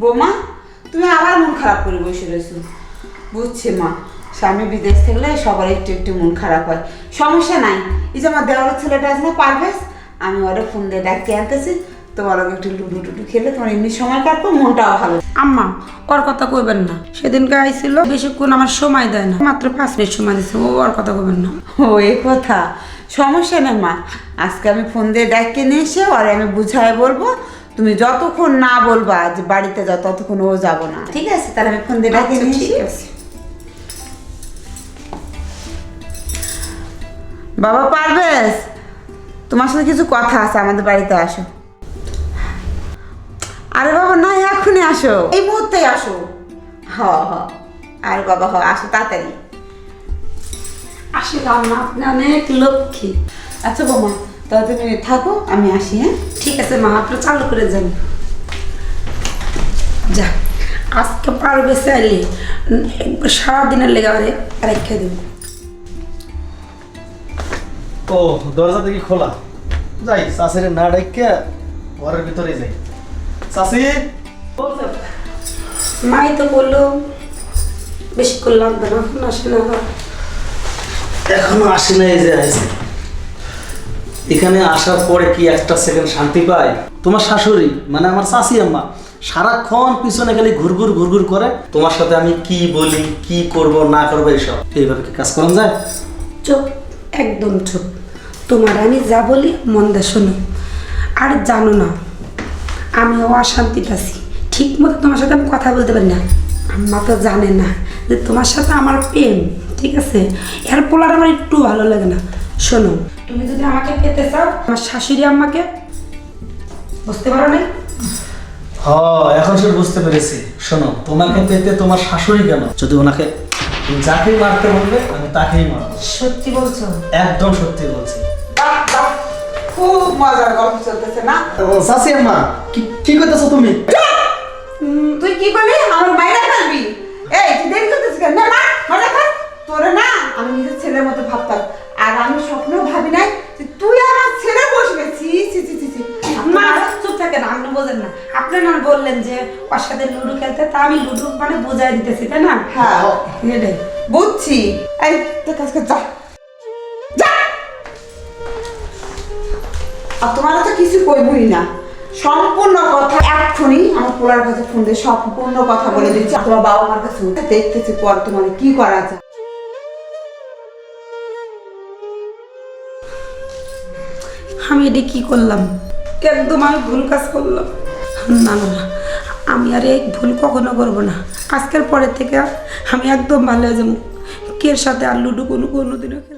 বৌমা তুমি আবার মন খারাপ করে বসে রয়েছো। বুঝছি মা স্বামী বিদেশ থাকলে সবার একটু একটু মন খারাপ হয়। সমস্যা নাই। এই যে আমার দেওয়ার ছেলেটা আছে না পারভেজ আমি ওরা ফোন দিয়ে ডাকতে আনতেছি। তোমার একটু লুডু টুডু খেলে তোমার এমনি সময় কাটবো মনটাও ভালো। আম্মা ওর কথা কইবেন না। সেদিনকে আইছিল বেশিক্ষণ আমার সময় দেয় না। মাত্র পাঁচ মিনিট সময় দিচ্ছে ও ওর কথা কইবেন না। ও এ কথা। সমস্যা নেই মা। আজকে আমি ফোন দিয়ে ডাকে নিয়ে এসে আর আমি বুঝায় বলব। তুমি যতক্ষণ না বলবা যে বাড়িতে যাও ততক্ষণ ও যাব না। ঠিক আছে? তাহলে আমি ফোন দিয়ে ডাকে আচ্ছা, ঠিক আছে। বাবা পারবেশ তোমার সাথে কিছু কথা আছে আমাদের বাড়িতে আসো। আরে বাবা না এখনই আসো। এই মুহূর্তে আসো। হ হ। আরে বাবা হ আসো তাড়াতাড়ি। আসিলাম না আপনি অনেক লক্ষ্মী। আচ্ছা বাবা তুমি থাকো আমি আসি হ্যাঁ? ঠিক আছে মা আপনি চালু করে যান যা আজকে পারবে চাইলে সারাদিনের লেগে আরে রেখে দেবো। ও দরজা দেখি খোলা। যাই চাষির না ডাইকে ঘরের ভিতরে যাই। চাষি? মাই তো বলল বেশি করে লাগবে না এখন আসে না এখনও আসি না এই যে আছে এখানে আসার পরে কি একটা সেকেন্ড শান্তি পায়? তোমার শাশুড়ি মানে আমার চাষি আম্মা, সারাক্ষণ পিছনে খালি ঘুরঘুর ঘুরঘুর করে, তোমার সাথে আমি কি বলি, কি করব, না করব, এইসব। এইভাবে কি কাজ করা যায়? চুপ, একদম চুপ। তোমার আমি যা বলি মন দিয়ে শোনো। আর জানো না আমিও অশান্তিতে আছি। ঠিক মতো তোমার সাথে আমি কথা বলতে পারি না। আম্মা তো জানে না যে তোমার সাথে আমার প্রেম, ঠিক আছে? এর পোলার আমার একটু ভালো লাগে না। শোনো তুমি যদি আমাকে পেতে চাও আমার শাশুড়ি আম্মাকে বুঝতে পারো না হ এখন সে বুঝতে পেরেছি। শোনো তোমাকে পেতে তোমার শাশুড়ি কেন? যদি ওনাকে তুমি যাকেই মারতে বলবে আমি তাকেই মারবো। সত্যি বলছো? একদম সত্যি বলছি। খুব মজার গল্প চলতেছে না? চাষি আম্মা কি কি করতেছো তুমি? উম, তুই কি করলি? আমার মায়েরা ফেলবি। এই তুই দেরি করতেছিস কেন? না মা মজা কর। তোরে না আমি নিজের ছেলের মতো ভাবতাম। না আপনি বললেন যে ওর সাথে লুডো খেলতে তা আমি লুডো মানে বুঝাই দিতেছি তাই না? হ্যাঁ। এটাই। বুঝছি। এই কাছে যা। যা। আর তোমার তো কিছু কইবই না। সম্পূর্ণ কথা এক্ষুনি আমার পোলার কাছে ফোন দিয়ে সম্পূর্ণ কথা বলে দিচ্ছি। তোমার বাবা মার কাছে দেখতেছি পর তোমার কি করা যায়। আমি এটা কি করলাম? একদম আমি ভুল কাজ করলাম। না না না। আমি আর এই ভুল কখনো করব না। আজকের পরের থেকে আমি একদম ভালো যাব। কের সাথে আর লুডু কোনো কোনো দিনও।